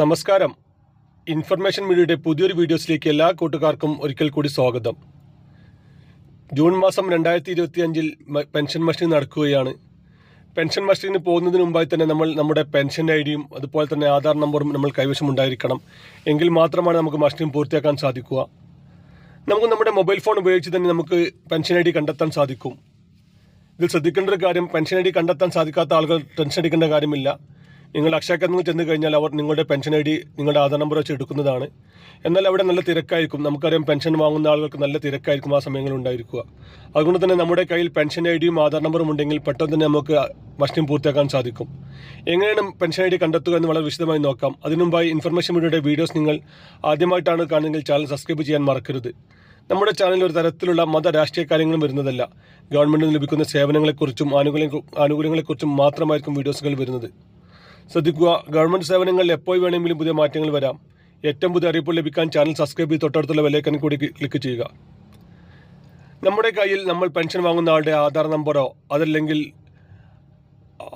നമസ്കാരം. ഇൻഫർമേഷൻ മീഡിയയുടെ പുതിയൊരു വീഡിയോസിലേക്ക് എല്ലാ കൂട്ടുകാർക്കും ഒരിക്കൽ കൂടി സ്വാഗതം. ജൂൺ മാസം രണ്ടായിരത്തി ഇരുപത്തി അഞ്ചിൽ പെൻഷൻ മഷീൻ നടക്കുകയാണ്. പെൻഷൻ മഷീന് പോകുന്നതിന് മുമ്പായി തന്നെ നമ്മൾ നമ്മുടെ പെൻഷൻ ഐ ഡിയും അതുപോലെ തന്നെ ആധാർ നമ്പറും നമ്മൾ കൈവശം ഉണ്ടായിരിക്കണം. എങ്കിൽ മാത്രമാണ് നമുക്ക് മഷീൻ പൂർത്തിയാക്കാൻ സാധിക്കുക. നമുക്ക് നമ്മുടെ മൊബൈൽ ഫോൺ ഉപയോഗിച്ച് തന്നെ നമുക്ക് പെൻഷൻ ഐ ഡി കണ്ടെത്താൻ സാധിക്കും. ഇതിൽ ശ്രദ്ധിക്കേണ്ട ഒരു കാര്യം പെൻഷൻ ഐ ഡി കണ്ടെത്താൻ സാധിക്കാത്ത ആളുകൾ ടെൻഷൻ അടിക്കേണ്ട കാര്യമില്ല. നിങ്ങൾ അക്ഷയ കേന്ദ്രത്തിൽ ചെന്ന് കഴിഞ്ഞാൽ അവർ നിങ്ങളുടെ പെൻഷൻ ഐ ഡി നിങ്ങളുടെ ആധാർ നമ്പർ വെച്ച് എടുക്കുന്നതാണ്. എന്നാൽ അവിടെ നല്ല തിരക്കായിരിക്കും. നമുക്കറിയാം പെൻഷൻ വാങ്ങുന്ന ആളുകൾക്ക് നല്ല തിരക്കായിരിക്കും ആ സമയങ്ങളിൽ ഉണ്ടായിരിക്കുക. അതുകൊണ്ട് തന്നെ നമ്മുടെ കയ്യിൽ പെൻഷൻ ഐ ഡിയും ആധാർ നമ്പറും ഉണ്ടെങ്കിൽ പെട്ടെന്ന് തന്നെ നമുക്ക് മസ്റ്റിംഗ് പൂർത്തിയാക്കാൻ സാധിക്കും. എങ്ങനെയാണ് പെൻഷൻ ഐ ഡി കണ്ടെത്തുക എന്ന് വളരെ വിശദമായി നോക്കാം. അതിനുമുമ്പായി ഇൻഫർമേഷൻ മീഡിയയുടെ വീഡിയോസ് നിങ്ങൾ ആദ്യമായിട്ടാണ് കാണുന്നതെങ്കിൽ ചാനൽ സബ്സ്ക്രൈബ് ചെയ്യാൻ മറക്കരുത്. നമ്മുടെ ചാനലിൽ ഒരു തരത്തിലുള്ള മത രാഷ്ട്രീയ കാര്യങ്ങളും വരുന്നതല്ല. ഗവൺമെന്റിന് ലഭിക്കുന്ന സേവനങ്ങളെക്കുറിച്ചും ആനുകൂല്യ ആനുകൂല്യങ്ങളെക്കുറിച്ചും മാത്രമായിരിക്കും വീഡിയോസുകൾ വരുന്നത്. ശ്രദ്ധിക്കുക ഗവൺമെന്റ് സേവനങ്ങളിൽ എപ്പോൾ വേണമെങ്കിലും പുതിയ മാറ്റങ്ങൾ വരാം. ഏറ്റവും പുതിയ അറിയിപ്പ് ലഭിക്കാൻ ചാനൽ സബ്സ്ക്രൈബ് ചെയ്ത് തൊട്ടടുത്തുള്ള വിലക്കൻ കൂടി ക്ലിക്ക് ചെയ്യുക. നമ്മുടെ കയ്യിൽ നമ്മൾ പെൻഷൻ വാങ്ങുന്ന ആളുടെ ആധാർ നമ്പറോ അതല്ലെങ്കിൽ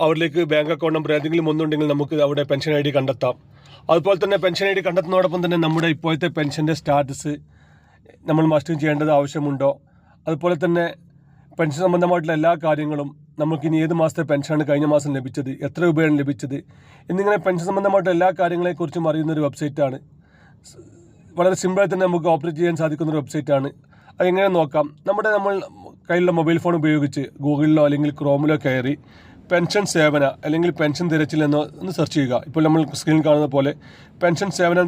അവരിലേക്ക് ബാങ്ക് അക്കൗണ്ട് നമ്പർ ഏതെങ്കിലും ഒന്നുണ്ടെങ്കിൽ നമുക്ക് അവിടെ പെൻഷൻ ഐ ഡി കണ്ടെത്താം. അതുപോലെ തന്നെ പെൻഷൻ ഐ ഡി കണ്ടെത്തുന്നതോടൊപ്പം തന്നെ നമ്മുടെ ഇപ്പോഴത്തെ പെൻഷന്റെ സ്റ്റാറ്റസ് നമ്മൾ മസ്റ്റിംഗ് ചെയ്യേണ്ടത് ആവശ്യമുണ്ടോ? അതുപോലെ തന്നെ പെൻഷൻ സംബന്ധമായിട്ടുള്ള എല്ലാ കാര്യങ്ങളും നമുക്ക് ഇനി ഏത് മാസത്തെ പെൻഷനാണ് കഴിഞ്ഞ മാസം ലഭിച്ചത്? എത്ര രൂപയാണ് ലഭിച്ചത്? എന്നിങ്ങനെ പെൻഷൻ സംബന്ധമായിട്ട് എല്ലാ കാര്യങ്ങളെക്കുറിച്ചും അറിയുന്ന ഒരു വെബ്സൈറ്റാണ് വളരെ സിമ്പിളായി തന്നെ നമുക്ക് ഓപ്പറേറ്റ് ചെയ്യാൻ സാധിക്കുന്ന ഒരു വെബ്സൈറ്റാണ്. അതെങ്ങനെ നോക്കാം? നമ്മുടെ നമ്മൾ കയ്യിലുള്ള മൊബൈൽ ഫോൺ ഉപയോഗിച്ച് ഗൂഗിളിലോ അല്ലെങ്കിൽ ക്രോമിലോ കയറി പെൻഷൻ സേവന അല്ലെങ്കിൽ പെൻഷൻ തിരച്ചിൽ എന്നോ ഒന്ന് സെർച്ച് ചെയ്യുക. ഇപ്പോൾ നമ്മൾ സ്ക്രീനിൽ കാണുന്ന പോലെ പെൻഷൻ സേവന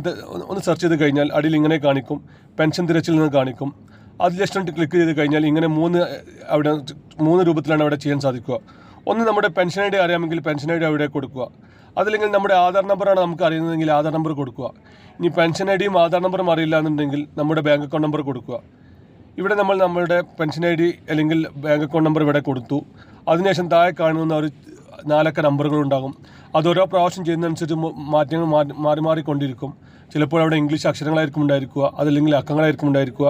ഒന്ന് സെർച്ച് ചെയ്ത് കഴിഞ്ഞാൽ അടിയിൽ ഇങ്ങനെ കാണിക്കും. പെൻഷൻ തിരച്ചിൽ എന്ന് കാണിക്കും. അത് ജസ്റ്റ് ക്ലിക്ക് ചെയ്ത് കഴിഞ്ഞാൽ ഇങ്ങനെ മൂന്ന് അവിടെ മൂന്ന് രൂപത്തിലാണ് അവിടെ ചെയ്യാൻ സാധിക്കുക. ഒന്ന് നമ്മുടെ പെൻഷൻ ഐ ഡി അറിയാമെങ്കിൽ പെൻഷൻ ഐ ഡി അവിടെ കൊടുക്കുക. അതല്ലെങ്കിൽ നമ്മുടെ ആധാർ നമ്പറാണ് നമുക്ക് അറിയുന്നതെങ്കിൽ ആധാർ നമ്പർ കൊടുക്കുക. ഇനി പെൻഷൻ ഐ ഡിയും ആധാർ നമ്പറും അറിയില്ല എന്നുണ്ടെങ്കിൽ നമ്മുടെ ബാങ്ക് അക്കൗണ്ട് നമ്പർ കൊടുക്കുക. ഇവിടെ നമ്മൾ നമ്മളുടെ പെൻഷൻ ഐ ഡി അല്ലെങ്കിൽ ബാങ്ക് അക്കൗണ്ട് നമ്പർ ഇവിടെ കൊടുത്തു. അതിനുശേഷം താഴെ കാണുന്ന ഒരു നാലക്ക നമ്പറുകൾ ഉണ്ടാകും. അത് ഓരോ പ്രാവശ്യം ചെയ്യുന്നതനുസരിച്ച് മാറ്റങ്ങൾ മാറി മാറി മാറിക്കൊണ്ടിരിക്കും. ചിലപ്പോൾ അവിടെ ഇംഗ്ലീഷ് അക്ഷരങ്ങളായിരിക്കും ഉണ്ടായിരിക്കുക. അതല്ലെങ്കിൽ അക്കങ്ങളായിരിക്കും ഉണ്ടായിരിക്കുക.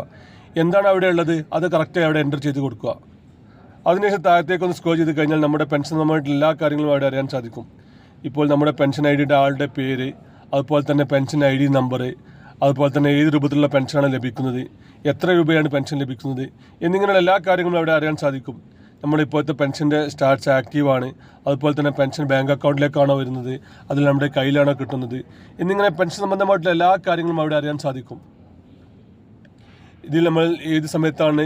എന്താണ് അവിടെ ഉള്ളത്? അത് കറക്റ്റായി അവിടെ എന്റർ ചെയ്ത് കൊടുക്കുക. അതിനുശേഷം താഴത്തേക്കൊന്ന് സ്കോർ ചെയ്ത് കഴിഞ്ഞാൽ നമ്മുടെ പെൻഷൻ സംബന്ധമായിട്ട് എല്ലാ കാര്യങ്ങളും അവിടെ അറിയാൻ സാധിക്കും. ഇപ്പോൾ നമ്മുടെ പെൻഷൻ ഐ ഡിയുടെ ആളുടെ പേര് അതുപോലെ തന്നെ പെൻഷൻ ഐ ഡി നമ്പർ അതുപോലെ തന്നെ ഏത് രൂപത്തിലുള്ള പെൻഷനാണ് ലഭിക്കുന്നത് എത്ര രൂപയാണ് പെൻഷൻ ലഭിക്കുന്നത് എന്നിങ്ങനെയുള്ള എല്ലാ കാര്യങ്ങളും അവിടെ അറിയാൻ സാധിക്കും. നമ്മളിപ്പോഴത്തെ പെൻഷന്റെ സ്റ്റാർട്ട്സ് ആക്റ്റീവാണ് അതുപോലെ തന്നെ പെൻഷൻ ബാങ്ക് അക്കൗണ്ടിലേക്കാണോ വരുന്നത് അതിൽ നമ്മുടെ കയ്യിലാണോ കിട്ടുന്നത് എന്നിങ്ങനെ പെൻഷൻ സംബന്ധമായിട്ടുള്ള എല്ലാ കാര്യങ്ങളും അവിടെ അറിയാൻ സാധിക്കും. ഇതിൽ നമ്മൾ ഏത് സമയത്താണ്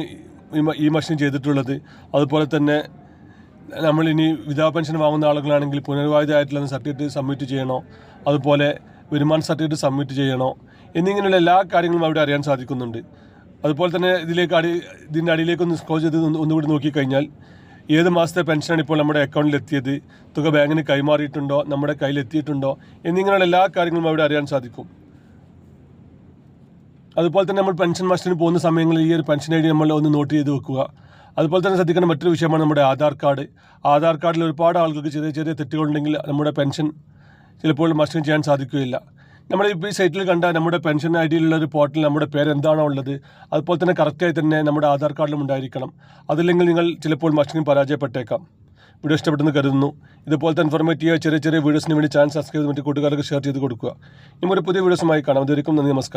ഈ മഷീൻ ചെയ്തിട്ടുള്ളത്? അതുപോലെ തന്നെ നമ്മൾ ഇനി വിധവാ പെൻഷൻ വാങ്ങുന്ന ആളുകളാണെങ്കിൽ പുനർവാദിതമായിട്ടുള്ള സർട്ടിഫിക്കറ്റ് സബ്മിറ്റ് ചെയ്യണോ? അതുപോലെ വരുമാന സർട്ടിഫിക്കറ്റ് സബ്മിറ്റ് ചെയ്യണോ? എന്നിങ്ങനെയുള്ള എല്ലാ കാര്യങ്ങളും അവിടെ അറിയാൻ സാധിക്കുന്നുണ്ട്. അതുപോലെ തന്നെ ഇതിലേക്ക് അടി ഇതിന്റെ അടിയിലേക്ക് ഒന്ന് ചെയ്ത് ഒന്ന് ഒന്നുകൂടി നോക്കിക്കഴിഞ്ഞാൽ ഏത് മാസത്തെ പെൻഷനാണ് ഇപ്പോൾ നമ്മുടെ അക്കൗണ്ടിൽ എത്തിയത്? തുക ബാങ്കിന് കൈമാറിയിട്ടുണ്ടോ? നമ്മുടെ കയ്യിൽ എത്തിയിട്ടുണ്ടോ? എന്നിങ്ങനെയുള്ള എല്ലാ കാര്യങ്ങളും അവിടെ അറിയാൻ സാധിക്കും. അതുപോലെ തന്നെ നമ്മൾ പെൻഷൻ മാസ്റ്ററിന് പോകുന്ന സമയങ്ങളിൽ ഈ ഒരു പെൻഷൻ ഐ ഡി നമ്മൾ ഒന്ന് നോട്ട് ചെയ്ത് വെക്കുക. അതുപോലെ തന്നെ ശ്രദ്ധിക്കേണ്ട മറ്റൊരു വിഷയമാണ് നമ്മുടെ ആധാർ കാർഡ്. ആധാർ കാർഡിൽ ഒരുപാട് ആളുകൾക്ക് ചെറിയ ചെറിയ തെറ്റുകളുണ്ടെങ്കിൽ നമ്മുടെ പെൻഷൻ ചിലപ്പോൾ മസ്റ്ററിങ് ചെയ്യാൻ സാധിക്കുകയില്ല. നമ്മൾ ഇപ്പോൾ ഈ സൈറ്റിൽ കണ്ട നമ്മുടെ പെൻഷൻ ഐ ഡിയിലുള്ള ഒരു പോർട്ടൽ നമ്മുടെ പേര് എന്താണോ ഉള്ളത് അതുപോലെ തന്നെ കറക്റ്റായി തന്നെ നമ്മുടെ ആധാർ കാർഡിലും ഉണ്ടായിരിക്കണം. അതില്ലെങ്കിൽ നിങ്ങൾ ചിലപ്പോൾ മസ്റ്ററിങ് പരാജയപ്പെട്ടേക്കാം. വീഡിയോ ഇഷ്ടപ്പെട്ടെന്ന് കരുതുന്നു. ഇതുപോലത്തെ ഇൻഫോർമേറ്റീവ് ചെറിയ ചെറിയ വീഡിയോസിന് വേണ്ടി ചാനൽ സബ്സ്ക്രൈബ് ചെയ്ത് മറ്റു കൂട്ടുകാർക്ക് ഷെയർ ചെയ്ത് കൊടുക്കുക. ഇനി ഒരു പുതിയ വീഡിയോസുമായി കാണാം. ഇതുവരെയും നന്ദി നമസ്കാരം.